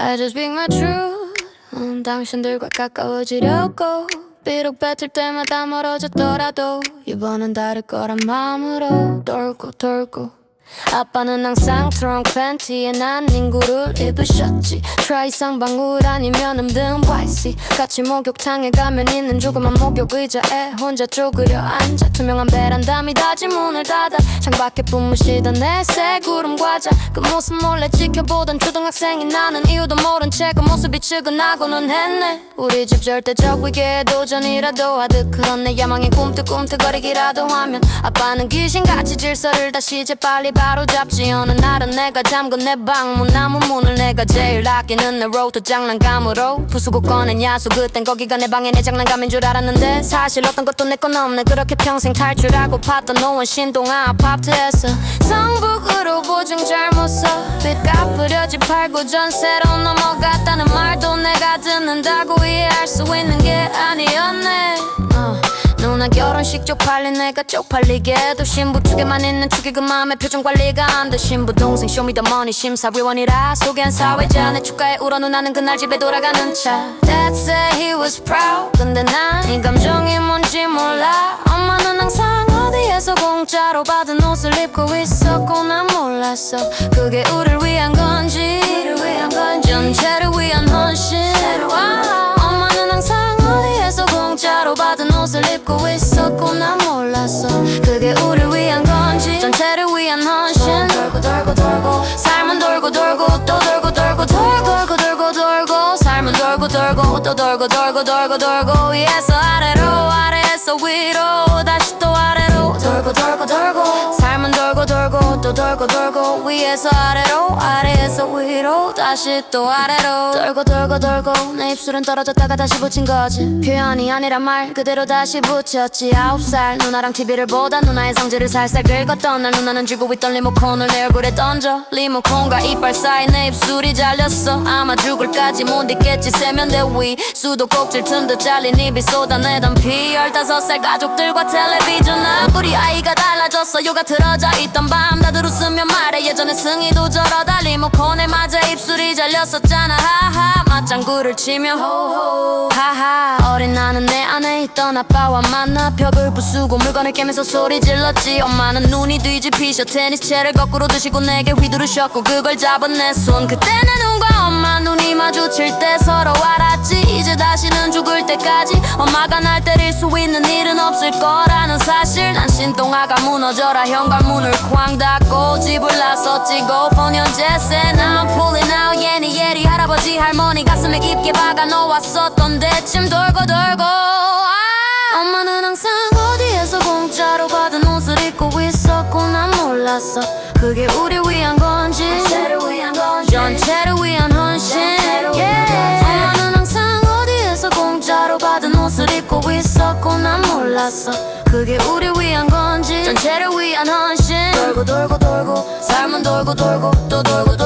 I just speak my truth. 음, 당신들과 가까워지려고. 비록 뱉을 때마다 멀어졌더라도 이번엔 다를 거란 마음으로 돌고 돌고 아빠는 항상 트렁크 팬티에 난 닝구를 입으셨지. 트라이 쌍방울 아니면 음등 YC 같이 목욕탕에 가면 있는 조그만 목욕 의자에 혼자 쪼그려 앉아. 투명한 베란다 미닫이 문을 닫아. 창밖에 뿜으시던 내새 구름 과자. 그 모습 몰래 지켜보던 초등학생이 나는 이유도 모른 채 그 모습이 측은하고는 했네. 우리 집 절대적 위기에 도전이라도 하듯 그런 내 야망이 꿈틀꿈틀거리기라도 하면 아빠는 귀신같이 질서를 다시 재빨리 바로 잡지 어느 날은 내가 잠근 내 방문 나무 문을 내가 제일 아끼는 내 로또 장난감으로. 부수고 꺼낸 야수 그땐 거기가 내 방에 내 장난감인 줄 알았는데 사실 어떤 것도 내 건 없네. 그렇게 평생 탈출하고 팠던 노원 신동아 아파트에서 성북으로 보증 잘못 써빚 갚으려 집 팔고 전세로 넘어갔다는 말도 내가 듣는다고 이해할 수 있는 게 아니었네. 어. 누나 결혼식 쪽팔린 내가 쪽팔리게도 신부 측에만 있는 축의금 마음의 표정 관리가 안 돼. 신부 동생 쇼미더머니 심사위원이라 소개한 사회자 내 축가에 울어 누나는 그날 집에 돌아가는 차. Dad said he was proud. 근데 난 이 감정이 뭔지 몰라. 엄마는 항상 어디에서 공짜로 받은 옷을 입고 있었고 난 몰랐어. 그게 우릴 위한 건지. 전체를 위한 헌신 또 돌고 돌고 돌고 돌고 위에서 아래로 아래에서 위로 다시 또 아래로 돌고 돌고 돌고 삶은 돌고 돌고 또 돌고 돌고 위에서 아래로 아래에서 위로 다시 또 아래로. 돌고 돌고 돌고 내 입술은 떨어졌다가 다시 붙인 거지. 표현이 아니라 말 그대로 다시 붙였지. 아홉 살 누나랑 TV를 보다 누나의 성질을 살살 긁었던 날 누나는 쥐고 있던 리모컨을 내 얼굴에 던져. 리모컨과 이빨 사이 내 입술이 잘렸어. 아마 죽을까지 못 있겠지. 세면대 위 수도꼭지를 튼듯 잘린 입이 쏟아내던 피 열다섯 살 가족들과 텔레비전 앞 우리 아이가 달라 졌어. 요가 틀어져 있던 밤 다들 웃으며 말해. 예전에 승희도 저러다 리모컨에 맞아 입술이 잘렸었잖아. 하하 맞장구를 치며. 하하. 어린 나는 내 안에 있던 아빠와 만나 벽을 부수고 물건을 깨면서 소리 질렀지. 엄마는 눈이 뒤집히셔 테니스채를 거꾸로 드시고 내게 휘두르셨고 그걸 잡은 내 손. 그때 내 눈과 엄마 눈이 마주칠 때 서로 알았지. 이제 다시는 죽을 때까지 엄마가 날 때릴 수 있는 일은 없을 거라는 사실. 난 신동아가 무너져라 현관문을 쾅 닫고 집을 나섰지. 고폰 현재세 난 pulling out. 예니 예리 할아버지 할머니 가슴에 깊게 박아 놓았었던 데쯤 돌고 돌고. 아! 엄마는 항상 어디에서 공짜로 받은 옷을 입고 있었고 난 몰랐어. 그게 우리 위한 건지 전체를 위한 헌신 yeah. 몰랐어. 그게 우리 위한 건지 전체를 위한 헌신. 돌고 돌고 돌고 삶은 돌고 돌고 또 돌고